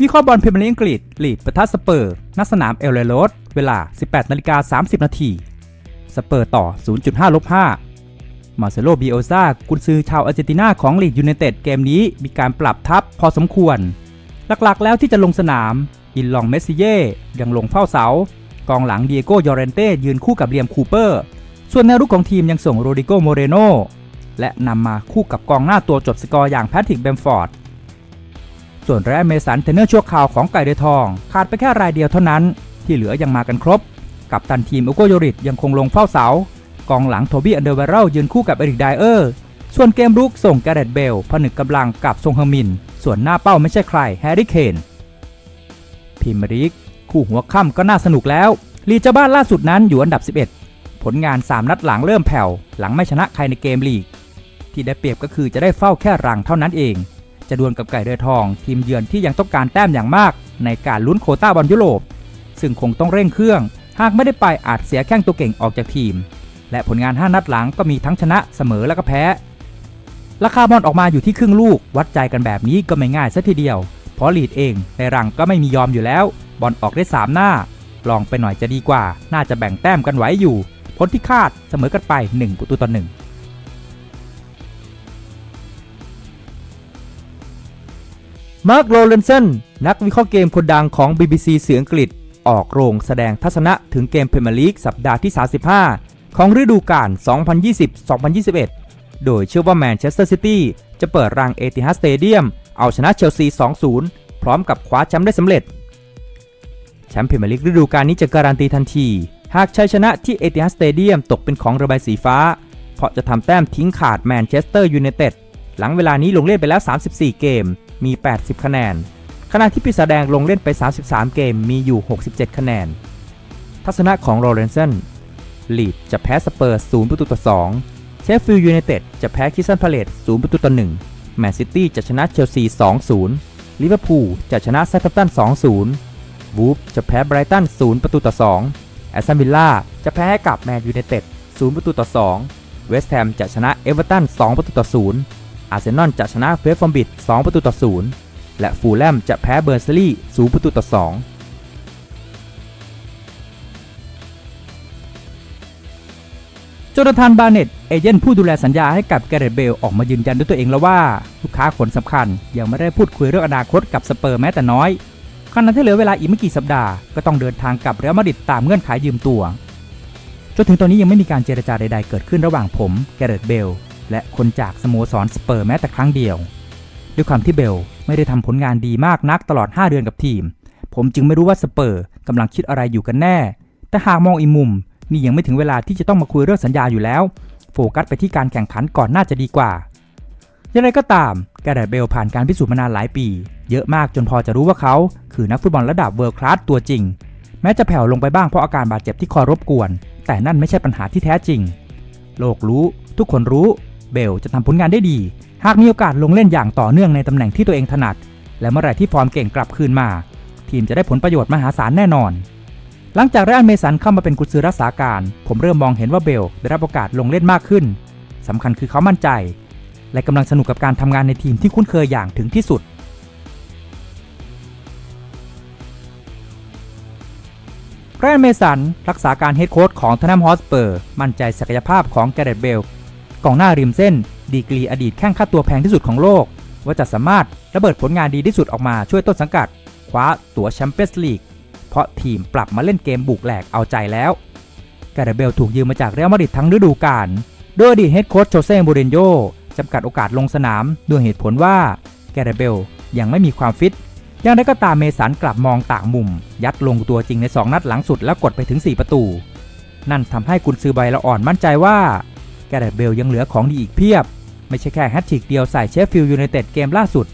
วิเคราะห์บอลพรีเมียร์ลีกอังกฤษลีดประทะสเปอร์ณสนามเอลเลโรดเวลา 18นาฬิกา30 นาที สเปอร์ต่อ 0.5ลบ5มาเซโลบิโอซากุนซือชาวอาร์เจนตินาของลีดยูไนเต็ดเกมนี้มีการปรับทัพพอสมควร หลักๆ แล้วที่จะลงสนาม อินลองเมสซิเย่ยังลงเฝ้าเสา กองหลังเดียโกยอเรนเต้ยืนคู่กับเลียมคูเปอร์ ส่วนแนวรุกของทีมยังส่งโรดิโกโมเรโนและนำมาคู่กับกองหน้าตัวจดสกอร์อย่างแพทริกแบมฟอร์ด ส่วนแรมเมสันเทนเนอร์ชั่วคราวของไก่เดือทอง ขาดไปแค่รายเดียวเท่านั้น ที่เหลือยังมากันครบ กับตันทีมอุโกโยริตยังคงลงเฝ้าเสากองหลังโทบี้อันเดอร์เวรัลยืนคู่กับเอริกไดเออร์ ส่วนเกมรุกส่งแกเรตเบลผนึกกำลังกับทรงเฮอร์มิน ส่วนหน้าเป้าไม่ใช่ใครแฮร์รี่เคนพิมร์ลีกคู่หัวค่ำก็น่าสนุกแล้วลีเจ้าบ้านล่าสุดนั้นอยู่อันดับ 11 ผลงาน 3 นัดหลังเริ่มแผ่ว หลังไม่ชนะใครในเกมลีก ที่ได้เปรียบก็คือจะได้เฝ้าแค่รังเท่านั้นเอง จะดวลกับไก่เรือทอง ทีมเยือนที่ยังต้องการแต้มอย่างมาก ในการลุ้นโคต้าบอลยุโรป ซึ่งคงต้องเร่งเครื่อง หากไม่ได้ไปอาจเสียแข้งตัวเก่งออกจากทีม และผลงาน 5 นัดหลังก็มีทั้งชนะเสมอและก็แพ้ ราคาบอลออกมาอยู่ที่ครึ่งลูก วัดใจกันแบบนี้ก็ไม่ง่ายซะทีเดียว เพราะลีดเองในรังก็ไม่มียอมอยู่แล้ว บอลออกได้3หน้า ลองไปหน่อยจะดีกว่า น่าจะแบ่งแต้มกันไว้อยู่ผลที่คาดเสมอกันไป1ประตูต่อ1 มาร์คโรเลนเซนนักวิเคราะห์เกมคนดังของ BBC เสียงกฤษ ออกโรงแสดงทัศนะถึงเกมพรเมียร์ลีกสัปดาห์ที่ 35 ของฤดูกาล 2020-2021 โดยเชื่อว่าแมนเชสเตอร์ซิตี้จะเปิดรังเอติฮัดสเตเดียมเอาชนะเชลซี 2-0 พร้อมกับคว้าแชมป์ได้สำเร็จ แชมป์พรเมียร์ลีกฤดูกาลนี้จะการันตีทันที หากชัยชนะที่เอติฮัดสเตเดียมตกเป็นของระบายสีฟ้า เพราะจะทำแต้มทิ้งขาดแมนเชสเตอร์ยูไนเต็ดหลังเวลานี้ลงเล่นไปแล้ว 34 เกม มี 80 คะแนน ขณะที่ปีศาจแดงลงเล่นไป 33 เกมมีอยู่ 67 คะแนน ทัศนะของโรเลนเซนลีดจะแพ้สเปอร์0ประตูต่อ 2 เชฟฟิลด์ยูไนเต็ดจะแพ้คิสซันพาเลต0ประตูต่อ 1 แมนซิตี้จะชนะเชลซี 2-0 ลิเวอร์พูลจะชนะแซตตัน 2-0 วูฟจะแพ้ไบรตัน 0 ประตูต่อ 2 แอสตันวิลล่าจะแพ้ให้กับแมนยูไนเต็ด 0 ประตูต่อ 2 เวสต์แฮมจะชนะเอเวอร์ตัน 2 ประตูต่อ 0 อาร์เซนอลจะชนะเฟสฟอร์บิด2ประตูต่อ0และฟูลแลมจะแพ้เบอร์ซลี่0ประตูต่อ2โจนาธานบาร์เน็ตเอเจนต์ผู้ดูแลสัญญาให้กับแกเรตเบลออกมายืนยันด้วยตัวเองแล้วว่า ลูกค้าคนสำคัญยังไม่ได้พูดคุยเรื่องอนาคตกับสเปอร์แม้แต่น้อยขณะที่เหลือเวลาอีกไม่กี่สัปดาห์ก็ต้องเดินทางกลับเรอัลมาดริดตามเงื่อนไขยืมตัว จนถึงตอนนี้ยังไม่มีการเจรจาใดๆเกิดขึ้นระหว่างผมแกเรตเบล และคนจากสโมสรสเปอร์แม้แต่ครั้งเดียว ด้วยความที่เบลไม่ได้ทำผลงานดีมากนักตลอด 5 เดือนกับทีม ผมจึงไม่รู้ว่าสเปอร์กำลังคิดอะไรอยู่กันแน่ แต่หากมองอีกมุมนี่ยังไม่ถึงเวลาที่จะต้องมาคุยเรื่องสัญญาอยู่แล้ว โฟกัสไปที่การแข่งขันก่อนน่าจะดีกว่าอย่างไรก็ตามแกเรตเบลผ่านการพิสูจน์มานานหลายปี เยอะมากจนพอจะรู้ว่าเขา คือนักฟุตบอลระดับเวิร์คลาสตัวจริง แม้จะแผ่วลงไปบ้างเพราะอาการบาดเจ็บที่คอรบกวน แต่นั่นไม่ใช่ปัญหาที่แท้จริง โลกรู้ ทุกคนรู้ เบลจะทำผลงานได้ดี หากมีโอกาสลงเล่นอย่างต่อเนื่องในตำแหน่งที่ตัวเองถนัด และเมื่อไรที่ฟอร์มเก่งกลับคืนมา ทีมจะได้ผลประโยชน์มหาศาลแน่นอน หลังจากเรอัลเมสันเข้ามาเป็นกุญซือรักษาการ ผมเริ่มมองเห็นว่าเบลได้รับโอกาสลงเล่นมากขึ้นสำคัญคือเขามั่นใจ และกำลังสนุกกับการทำงานในทีมที่คุ้นเคยอย่างถึงที่สุดแรนเมสันรักษาการเฮดโค้ชของทนแนมฮอสเปอร์ มั่นใจศักยภาพของแกเรตเบล กองหน้าริมเส้น ดีกรีอดีตแข้งค่าตัวแพงที่สุดของโลก ว่าจะสามารถระเบิดผลงานดีที่สุดออกมาช่วยต้นสังกัด คว้าตั๋วแชมเปี้ยนส์ลีกเพราะทีมปรับมาเล่นเกมบุกแหลกเอาใจแล้วแกเรเบลถูกยืมมาจากเรอัลมาดริดทั้งฤดูกาลโดยอดีตเฮดโค้ชโจเซ่มูเรนโญ่จำกัดโอกาสลงสนามด้วยเหตุผลว่าแกเรเบลยังไม่มีความฟิตอย่างไรก็ตามเมสันกลับมองต่างมุม ยัดลงตัวจริงใน 2 นัดหลังสุดแล้วกดไปถึง 4 ประตู นั่นทำให้กุนซือใบละอ่อนมั่นใจว่า แกเรตเบลยังเหลือของดีอีกเพียบ ไม่ใช่แค่แฮตทริกเดียวใส่เชฟฟิลด์ยูไนเต็ดเกมล่าสุด